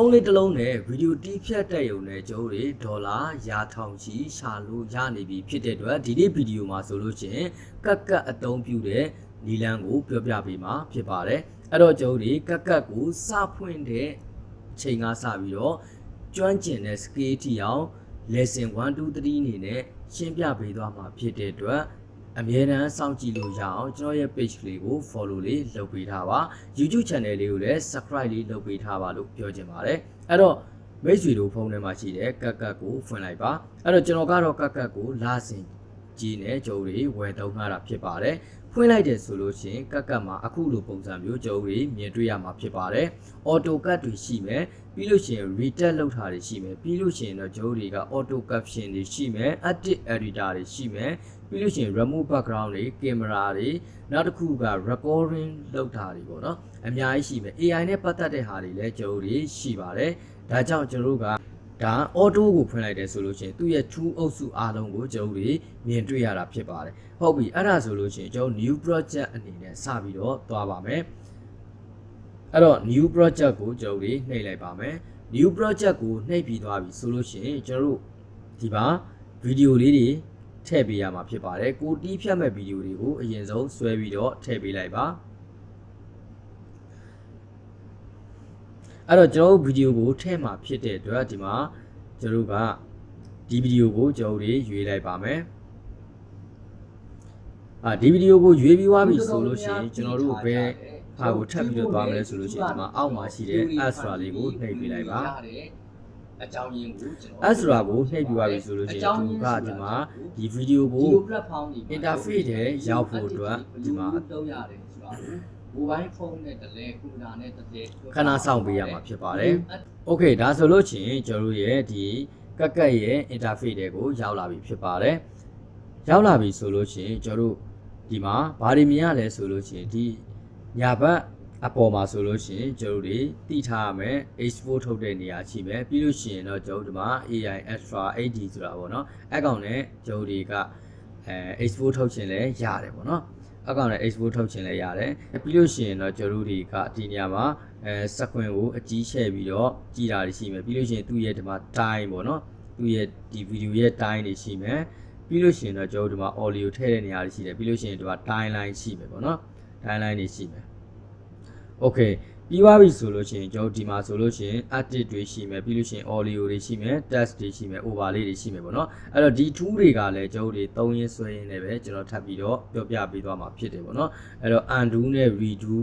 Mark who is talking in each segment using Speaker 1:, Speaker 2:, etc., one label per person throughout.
Speaker 1: ုန်းလေးတစ်လုံးနဲ့ဗီဒီယိုတီးဖြတ်တက်ရုံနဲ့ကျိုးတွေဒေါ်လာရာထောင်ချီရှာလို့ရနေပြီဖြစ်တဲ့အတွက်ဒီနေ့ဗီဒီယိုမှာဆိုလို့ရှိရင်ကတ်ကတ်အသုံးပြုတဲ့နီလန်းကိုပြောပြပေးမှာဖြစ်ပါတယ်အဲ့တော့ကျိုးတွေကတ်ကတ်ကိုစဖွင့်တဲ့အချိန်ကစပြီးတော့ကျွမ်းကျင်တဲ့ skill တီအောင် lesson 1 2 3အနေနဲ့ရှင်းပြပေးသွားမှာဖြစ်တဲ့အတွက် အမြဲတမ်းစောင့်ကြည့်လို့ရအောင်ကျွန်တော်ရဲ့ page လေးကို follow လေးလုပ်ပေးထားပါ YouTube channel လေးကိုလည်း subscribe လေးလုပ်ပေးထားပါလို့ပြောချင်ပါတယ်အဲ့တော့မိတ်ဆွေတို့ဖုန်းထဲမှာရှိတဲ့ကတ်ကတ်ကိုဖွင့်လိုက်ပါအဲ့တော့ကျွန်တော်ကတော့ကတ်ကတ်ကိုလာစင်ကြီးနဲ့ကြုံတွေဝယ်သုံးထားတာဖြစ်ပါတယ်ဖွင့်လိုက်တယ်ဆိုလို့ရှိရင်ကတ်ကတ်မှာအခုလိုပုံစံမျိုးကြုံတွေမြင်တွေ့ရမှာဖြစ်ပါတယ်။ auto cut တွေရှိမယ်ပြီးလို့ရှိရင် reset လုပ်တာတွေရှိမယ်ပြီးလို့ရှိရင်တော့ကြုံတွေက auto caption တွေရှိမယ် edit editor တွေရှိမယ် ပြီးလို့ရှိရင် remove background တွေ camera တွေနောက်တစ်ခုက recording လုပ်တာတွေပေါ့နော်အများကြီးရှိမယ် AI နဲ့ပတ်သက်တဲ့ဟာတွေလည်းကြုံတွေရှိပါတယ်ဒါကြောင့်ကျွန်တော်တို့ကဒါ auto ကိုဖွင့်လိုက်တယ်ဆိုလို့ရှိရင်သူ့ရဲ့ tool အုပ်စုအားလုံးကိုကျွန်တော်တို့မြင်တွေ့ရတာဖြစ်ပါတယ်ဟုတ်ပြီအဲ့ဒါဆိုလို့ရှိရင်ကျွန်တော် new project အနေနဲ့စပြီးတော့သွားပါမယ်အဲ့တော့ new project ကိုကျွန်တော်တို့နှိပ်လိုက်ပါမယ် new project ကိုနှိပ်ပြီးသွားပြီဆိုလို့ရှိရင်ကျွန်တော်တို့ဒီမှာဗီဒီယိုလေးတွေ ထည့်ပေးရမှာဖြစ်ပါတယ်ကိုတီးဖြတ်မဲ့ဗီဒီယိုတွေကိုအရင်ဆုံးဆွဲပြီးတော့ထည့်ပေးလိုက်ပါအဲ့တော့ကျွန်တော်တို့ဗီဒီယိုကိုထည့်မှာဖြစ်တဲ့အတွက်ဒီမှာကျွန်တော်တို့ကဒီဗီဒီယိုကိုကျွန်တော်တို့ရွေးလိုက်ပါမယ်အာဒီဗီဒီယိုကိုရွေးပြီးသွားပြီဆိုလို့ရှိရင်ကျွန်တော်တို့ဘယ်ဟာကိုထပ်ပြီးတော့သွားမလဲဆိုလို့ရှိရင်ဒီမှာအောက်မှာရှိတဲ့ extra လေးကိုနှိပ်ပေးလိုက်ပါ
Speaker 2: အကြောင်းရင်းကိုကျွန်တော်
Speaker 1: extra ကိုနှိပ်ပြီးသွားပြီဆိုလို့ရှိရင်သူကဒီမှာဒီဗီဒီယိုကို
Speaker 2: ဒီ platform တွေ
Speaker 1: interface ထဲရောက်ဖို့အတွက်ဒီမှာ
Speaker 2: တော့ရတယ်ဆိုတာကို mobile phone နဲ့တလဲ computer နဲ့တလဲ
Speaker 1: ခဏဆောင်ပေးရမှာဖြစ်ပါတယ်။ Okay ဒါဆိုလို့ရှိရင်ကျွန်တော်တို့ရဲ့ဒီကက်ကက်ရဲ့ interface တွေကိုရောက်လာပြီဖြစ်ပါတယ်။ရောက်လာပြီဆိုလို့ရှိရင်ကျွန်တော်တို့ဒီမှာဘာတွေမြင်ရလဲဆိုလို့ရှိရင်ဒီညာဘက် အပေါ်မှာဆိုလို့ရှိရင်ကျွန်တော်တို့တွေတိထားရမယ် export ထုတ်တဲ့နေရာရှိမယ်ပြီးလို့ရှိရင်တော့ကျွန်တော်တို့ဒီမှာ AI extra 8D ဆိုတာပေါ့နော်အဲ့ကောင်နဲ့ကျွန်တော်တို့တွေကအဲ export ထုတ်ခြင်းလဲရတယ်ပေါ့နော်အကောင်နဲ့ export ထုတ်ခြင်းလဲရတယ်ပြီးလို့ရှိရင်တော့ကျွန်တော်တို့တွေကဒီနေရာမှာအဲစကွင်ကိုအကြီးချဲ့ပြီးတော့ကြည်တာတွေရှိမယ်ပြီးလို့ရှိရင်သူ့ရဲ့ဒီမှာ time ပေါ့နော်သူ့ရဲ့ဒီ video ရဲ့ time တွေရှိမယ်ပြီးလို့ရှိရင်တော့ကျွန်တော်တို့ဒီမှာ audio ထည့်တဲ့နေရာတွေရှိတယ်ပြီးလို့ရှိရင်ဒီမှာ timeline ရှိမယ်ပေါ့နော် timeline တွေရှိမယ် Okay ပြီးသွားပြီဆိုလို့ရှိရင်ကျွန်တော်ဒီမှာဆိုလို့ရှိရင် edit တွေရှိမယ်ပြီးလို့ရှိရင် audio တွေရှိမယ် text တွေရှိမယ် overlay တွေရှိမယ်ပေါ့နော်အဲ့တော့ဒီ tool တွေကလည်းကျွန်တော်တို့သုံးရင်းဆွဲရင်းနဲ့ပဲကျွန်တော်ထပ်ပြီးတော့ပြောပြပေးသွားမှာဖြစ်တယ်ပေါ့နော်အဲ့တော့ undo နဲ့ redo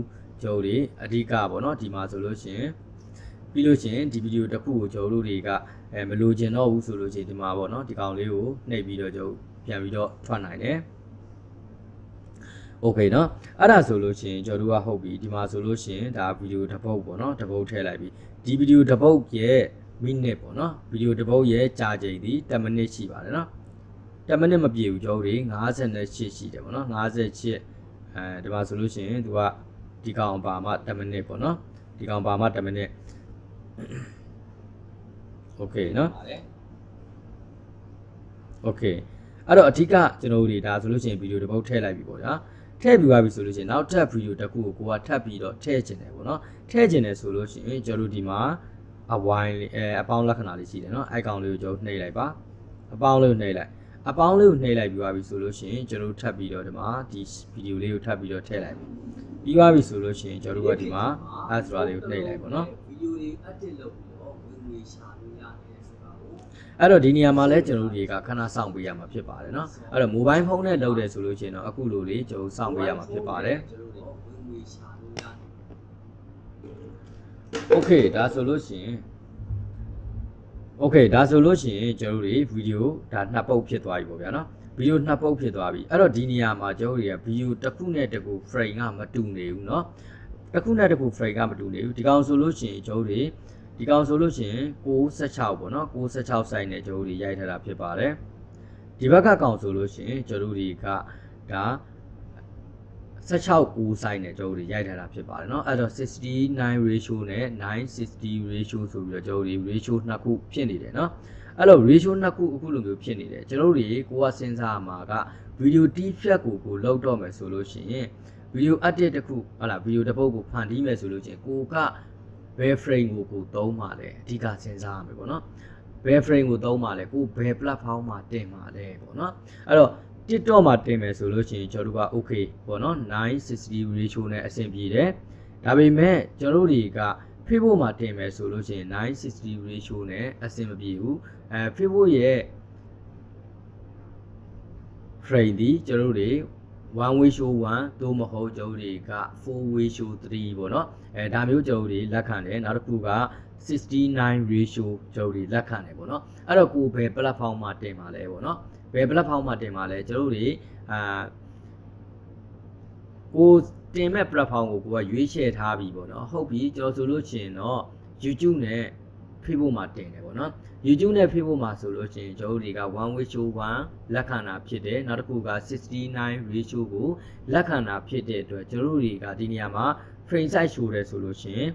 Speaker 1: ကျွန်တော်တို့အဓိကပေါ့နော်ဒီမှာဆိုလို့ရှိရင်ပြီးလို့ရှိရင်ဒီဗီဒီယိုတစ်ခုကိုကျွန်တော်တို့တွေကအဲမလိုချင်တော့ဘူးဆိုလို့ရှိရင်ဒီမှာပေါ့နော်ဒီကောင်လေးကိုနှိပ်ပြီးတော့ကျွန်တော်ပြန်ပြီးတော့ထွက်နိုင်တယ် โอเคเนาะအဲ့ဒါဆိုလို့ရှိရင်ကျွန်တော်တို့ကဟုတ်ပြီဒီမှာဆိုလို့ရှိရင်ဒါဗီဒီယိုတစ်ပုတ်ပေါ့เนาะတစ်ပုတ်ထည့်လိုက်ပြီဒီဗီဒီယိုတစ်ပုတ်ရဲ့မိနစ်ပေါ့เนาะဗီဒီယိုတစ်ပုတ်ရဲ့ကြာချိန်ဒီ10မိနစ်ရှိပါတယ်เนาะ10မိနစ်မပြည့်ဘူးကျွန်တော်တို့58ရှိတယ်ပေါ့เนาะ58အဲဒီမှာဆိုလို့ရှိရင်သူကဒီကောင်ပါမှ10မိနစ်ပေါ့เนาะဒီကောင်ပါမှ10မိနစ်โอเคเนาะ
Speaker 2: ပါတယ်
Speaker 1: โอเคအဲ့တော့အဓိကကျွန်တော်တို့တွေဒါဆိုလို့ရှိရင်ဗီဒီယိုတစ်ပုတ်ထည့်လိုက်ပြီပေါ့ဗျာ ထည့်ပြီးသွားပြီဆိုလို့ရှိရင်နောက်ထပ်ဗီဒီယိုတစ်ခုကိုကိုကထပ်ပြီးတော့ထည့်ကျင်တယ်ပေါ့နော်ထည့်ကျင်တယ်ဆိုလို့ရှိရင်ကျွန်တော်တို့ဒီမှာအဝိုင်းလေးအဲအပေါင်းလက္ခဏာလေးရှိတယ်နော်အိုက်ကောင်လေးကိုကျွန်တော်နှိပ်လိုက်ပါအပေါင်းလေးကိုနှိပ်လိုက်အပေါင်းလေးကိုနှိပ်လိုက်ပြီးသွားပြီဆိုလို့ရှိရင်ကျွန်တော်တို့ထပ်ပြီးတော့ဒီမှာဒီဗီဒီယိုလေးကိုထပ်ပြီးတော့ထည့်လိုက်ပြီပြီးသွားပြီဆိုလို့ရှိရင်ကျွန်တော်တို့ကဒီမှာ extra လေးကိုနှိပ်လိုက်ပေါ့နော်
Speaker 2: ဗီဒီယိုတွေ edit လုပ်ပြီးတော့ဝင်ငွေရှာလို့ရတယ်ဆိုတာကို
Speaker 1: အဲ့တော့ဒီနေရာမှာလဲကျွန်တော်တို့တွေကခဏစောင့်ပေးရမှာဖြစ်ပါတယ်เนาะအဲ့တော့ mobile phone နဲ့လုပ်တယ်ဆိုလို့ရှိရင်တော့အခုလိုလေးကျွန်တော်စောင့်ပေးရမှာဖြစ်ပါတယ်
Speaker 2: ကျွန်တော်တို့ဝင်ငွေရှာလို့ရတယ်
Speaker 1: okay ဒါဆိုလို့ရှိရင် okay ဒါဆိုလို့ရှိရင်ကျွန်တော်တို့တွေဗီဒီယိုဒါနှစ်ပုတ်ဖြစ်သွားပြီပေါ့ဗျာเนาะဗီဒီယိုနှစ်ပုတ်ဖြစ်သွားပြီအဲ့တော့ဒီနေရာမှာကျွန်တော်တို့တွေကဗီဒီယိုတစ်ခုနဲ့တစ်ခု frame ကမတူနေဘူးเนาะတစ်ခုနဲ့တစ်ခု frame ကမတူနေဘူးဒီကောင်ဆိုလို့ရှိရင်ကျွန်တော်တို့တွေ ဒီကောင်ဆိုလို့ရှိရင်616ပေါ့เนาะ616 size နဲ့ကျွန်တော်တို့တွေရိုက်ထားတာဖြစ်ပါတယ် ဒီဘက်ကကောင်ဆိုလို့ရှိရင်ကျွန်တော်တို့တွေကဒါ16ကိုဆိုင်နဲ့ကျွန်တော်တို့ရိုက်ထားတာဖြစ်ပါတယ်เนาะအဲ့တော့69 ratio နဲ့960 ratio ဆိုပြီးတော့ကျွန်တော်တို့ ratio နှစ်ခုဖြစ်နေတယ်เนาะအဲ့တော့ ratio နှစ်ခုအခုလိုမျိုးဖြစ်နေတယ်ကျွန်တော်တို့တွေကိုကစဉ်းစားမှာကဗီဒီယိုတီးဖြတ်ကိုကိုလောက်တော့မယ်ဆိုလို့ရှိရင်ဗီဒီယို edit တစ်ခုဟုတ်လားဗီဒီယိုတစ်ပုတ်ကိုဖန်တီးမယ်ဆိုလို့ရှိရင်ကိုက ဘယ် frame ကိုကိုသုံးမှလဲအဓိကစဉ်းစားရမယ်ပေါ့နော်ဘယ် frame ကိုသုံးမှလဲကိုဘယ် platform မှာတင်မှလဲပေါ့နော်အဲ့တော့ TikTok မှာတင်မယ်ဆိုလို့ရှိရင်ကျွန်တော်တို့က okay ပေါ့နော်960 ratio နဲ့အဆင်ပြေတယ်ဒါပေမဲ့ကျွန်တော်တို့တွေက Facebook မှာတင်မယ်ဆိုလို့ရှိရင်960 ratio နဲ့အဆင်မပြေဘူးအဲ Facebook ရဲ့ frame ဒီကျွန်တော်တို့တွေ 1 way show 1သို့မဟုတ်ကျွန်တော်တို့တွေက4 way show 3ပေါ့နော်အဲဒါမျိုးကျွန်တော်တို့တွေလက်ခံတယ်နောက်တစ်ခုက69 ratio ကျွန်တော်တို့တွေလက်ခံတယ်ပေါ့နော်အဲ့တော့ကိုယ်ဘယ် platform မှာတင်ပါလဲပေါ့နော်ဘယ် platform မှာတင်ပါလဲကျွန်တော်တို့တွေအာကိုတင်မဲ့ platform ကိုကိုကရွေးချယ်ထားပြီပေါ့နော်ဟုတ်ပြီကျွန်တော်ဆိုလို့ရှိရင်တော့ YouTube နဲ့ Facebook မှာတင်တယ်ပေါ့နော် YouTube နဲ့ Facebook မှာဆိုလို့ရှိရင်ကျွန်တော်တို့တွေက1 ratio 1လက်ခံတာဖြစ်တယ်နောက်တစ်ခုက69 ratio ကိုလက်ခံတာဖြစ်တဲ့အတွက်ကျွန်တော်တို့တွေကဒီနေရာမှာ frame size ရှိုးတယ်ဆိုလို့ရှိရင်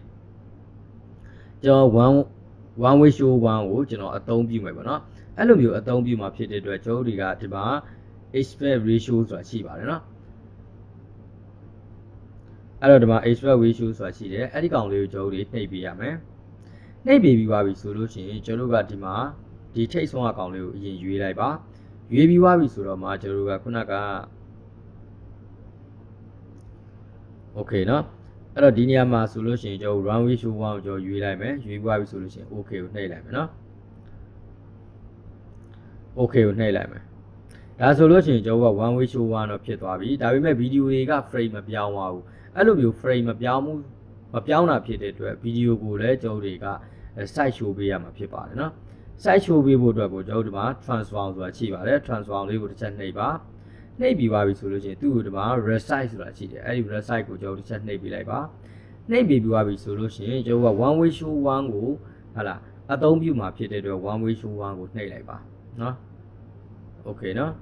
Speaker 1: ကျွန်တော်1 1 ratio 1ကိုကျွန်တော်အသုံးပြုမယ်ပေါ့နော်အဲ့လိုမျိုးအသုံးပြုမှာဖြစ်တဲ့အတွက်ကျွန်တော်တို့တွေကဒီမှာ aspect ratio ဆိုတာရှိပါတယ်နော်အဲ့တော့ဒီမှာ aspect ratio ဆိုတာရှိတယ်အဲ့ဒီကောင်လေးကိုကျွန်တော်တို့တွေနှိပ်ပေးရမယ် နှိပ်ပေးပြီးသွားပြီဆိုလို့ရှိရင်ကျွန်တော်တို့ကဒီမှာဒီထိတ်ဆုံးအကောင်လေးကိုအရင်ရွေးလိုက်ပါရွေးပြီးသွားပြီဆိုတော့မှကျွန်တော်တို့ကခုနက okay เนาะအဲ့တော့ဒီနေရာမှာဆိုလို့ရှိရင်ကျွန်တော် runway show 1ကိုကျွန်တော်ရွေးလိုက်မယ်ရွေးပြီးသွားပြီဆိုလို့ရှိရင် okay ကိုနှိပ်လိုက်မယ်เนาะ okay ကိုနှိပ်လိုက်မယ်ဒါဆိုလို့ရှိရင်ကျွန်တော်က one way show 1တော့ဖြစ်သွားပြီဒါပေမဲ့ဗီဒီယိုတွေက frame မပြောင်းသွားဘူးအဲ့လိုမျိုး frame မပြောင်းဘူး မပြောင်းတာဖြစ်တဲ့အတွက်ဗီဒီယိုကိုလည်းကျွန်တော်တွေက site show ပေးရမှာဖြစ်ပါတယ်နော် site show ပေးဖို့အတွက်ကိုကျွန်တော်ဒီမှာ transform ဆိုတာရှိပါတယ် transform လေးကိုတစ်ချက်နှိပ်ပါနှိပ်ပြီးပါပြီဆိုလို့ရှိရင်သူ့ကိုဒီမှာ resize ဆိုတာရှိတယ်အဲ့ဒီ resize ကိုကျွန်တော်တစ်ချက်နှိပ်ပြီးလိုက်ပါနှိပ်ပြီးပါပြီဆိုလို့ရှိရင်ကျွန်တော်က one way show one ကိုဟာလားအသုံးပြုမှာဖြစ်တဲ့အတွက် one way show one ကိုနှိပ်လိုက်ပါနော် okay နော်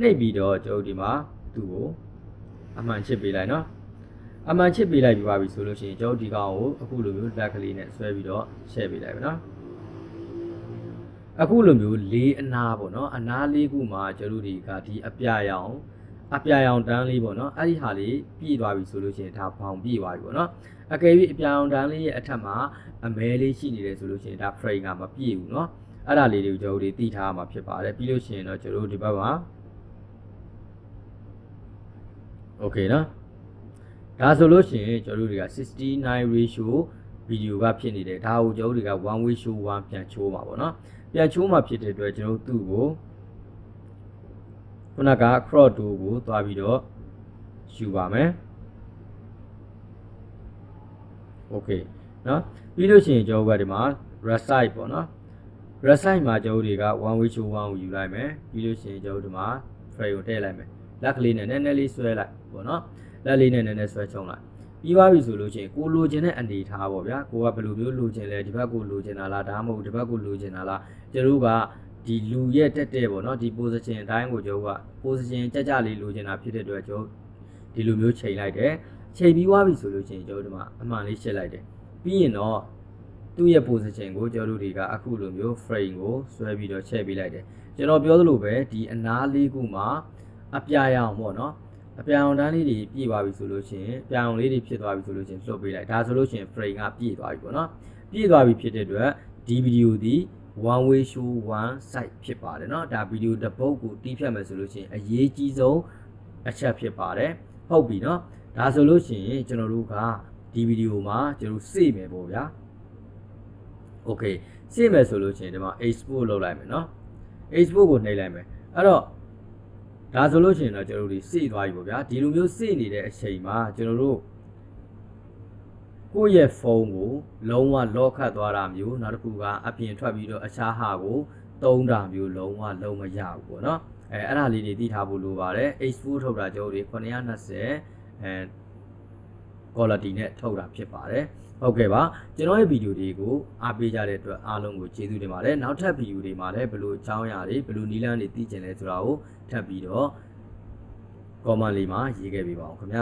Speaker 1: နှိပ်ပြီးတော့ကျွန်တော်ဒီမှာသူ့ကိုအမှန်ချစ်ပေးလိုက်နော် အမှန်ချစ်ပေးလိုက်ပြီးပါပြီဆိုလို့ရှိရင်ကျွန်တော်ဒီကောင်ကိုအခုလိုမျိုးလက်ကလေးနဲ့ဆွဲပြီးတော့ရှယ်ပေးလိုက်ပြီနော်အခုလိုမျိုးလေးအနာပေါ့နော်အနာလေးခုမှာကျွန်တော်ဒီကဒီအပြရောင်အပြရောင်တန်းလေးပေါ့နော်အဲ့ဒီဟာလေးပြည့်သွားပြီဆိုလို့ရှိရင်ဒါဘောင်ပြည့်သွားပြီပေါ့နော်အကယ်၍အပြရောင်တန်းလေးရဲ့အထက်မှာအမဲလေးရှိနေတယ်ဆိုလို့ရှိရင်ဒါ frame ကမပြည့်ဘူးနော်အဲ့ဒါလေးတွေကိုကျွန်တော်တို့သိထားမှာဖြစ်ပါတယ်ပြီးလို့ရှိရင်တော့ကျွန်တော်တို့ဒီဘက်မှာ okay နော် ဒါဆိုလို့ရှိရင်ကျွန်တော်တို့တွေက69 ratio ဗီဒီယိုကဖြစ်နေတယ်ဒါကိုကျွန်တော်တို့တွေက1 ratio 1ပြန်ချိုးမှာပေါ့နော်ပြန်ချိုးမှာဖြစ်တဲ့အတွက်ကျွန်တော်တို့သူ့ကိုခုနက crop 2ကိုသွားပြီးတော့ယူပါမယ် okay နော်ပြီးလို့ရှိရင်ကျွန်တော်တို့ကဒီမှာ resize ပေါ့နော် resize မှာကျွန်တော်တို့တွေက1 ratio 1ကိုယူလိုက်မယ်ပြီးလို့ရှိရင်ကျွန်တော်တို့ဒီမှာ frame ကိုထည့်လိုက်မယ်လက်ကလေးနဲ့နည်းနည်းလေးဆွဲလိုက်ပေါ့နော် လက်လေးနဲ့နည်းနည်းဆွဲချုံလိုက်ပြီးသွားပြီဆိုလို့ရှိရင်ကိုလိုချင်တဲ့အနေထားပေါ့ဗျာကိုကဘယ်လိုမျိုးလိုချင်လဲဒီဘက်ကိုလိုချင်တာလားဒါမှမဟုတ်ဒီဘက်ကိုလိုချင်တာလားကျတို့ကဒီလူရဲ့တက်တဲ့ပေါ့နော်ဒီ position အတိုင်းကိုကျတို့က position ကြကြလေးလိုချင်တာဖြစ်တဲ့အတွက်ကျတို့ဒီလိုမျိုးချိန်လိုက်တယ်ချိန်ပြီးသွားပြီဆိုလို့ရှိရင်ကျတို့ဒီမှာအမှန်လေးရှင်းလိုက်တယ်ပြီးရင်တော့သူ့ရဲ့ position ကိုကျတို့တွေကအခုလိုမျိုး frame ကိုဆွဲပြီးတော့ချက်ပေးလိုက်တယ်ကျွန်တော်ပြောသလိုပဲဒီအနားလေးခုမှာအပြာရောင်ပေါ့နော် အပြာရောင်တန်းလေးတွေပြည့်သွားပြီဆိုလို့ရှိရင်အပြာရောင်လေးတွေဖြစ်သွားပြီဆိုလို့ရှိရင်လွှတ်ပေးလိုက်ဒါဆိုလို့ရှိရင် frame ကပြည့်သွားပြီပေါ့နော်ပြည့်သွားပြီဖြစ်တဲ့အတွက်ဒီဗီဒီယိုဒီ one way show one site ဖြစ်ပါတယ်เนาะဒါဗီဒီယိုတစ်ပုတ်ကိုတီးဖြတ်မယ်ဆိုလို့ရှိရင်အရေးကြီးဆုံးအချက်ဖြစ်ပါတယ်ဟုတ်ပြီเนาะဒါဆိုလို့ရှိရင်ကျွန်တော်တို့ကဒီဗီဒီယိုမှာကျွန်တော်စေ့မယ်ပေါ့ဗျာ okay စေ့မယ်ဆိုလို့ရှိရင်ဒီမှာ export လုပ်လိုက်မယ်เนาะ export ကိုနှိပ်လိုက်မယ်အဲ့တော့ ဒါဆိုလို့ရှိရင်တော့ကျွန်တော်တို့ဒီစေ့သွားပြီပေါ့ဗျာဒီလိုမျိုးစေ့နေတဲ့အချိန်မှာကျွန်တော်တို့ကိုယ့်ရဲ့ဖုန်းကိုလုံးဝလော့ခတ်သွားတာမျိုးနောက်တစ်ခုကအပြင်ထွက်ပြီးတော့အခြားဟာကိုသုံးတာမျိုးလုံးဝလုံးမရဘူးပေါ့နော်အဲအဲ့ဒါလေးတွေသိထားဖို့လိုပါတယ် H4 ထုတ်တာကျွန်တော်တို့920အဲ quality နဲ့ထုတ်တာဖြစ်ပါတယ်ဟုတ်ကဲ့ပါကျွန်တော်ရဲ့ဗီဒီယိုတွေကိုအားပေးကြတဲ့အတွက်အားလုံးကိုကျေးဇူးတင်ပါတယ်နောက်ထပ်ဗီဒီယိုတွေမှာလည်းဘယ်လိုအကြောင်းအရာတွေဘယ်လိုနည်းလမ်းတွေသိကျင်လဲဆိုတာကိုထပ်ပြီးတော့ comment လေးမှာရေးခဲ့ပေးပါအောင်ခင်ဗျ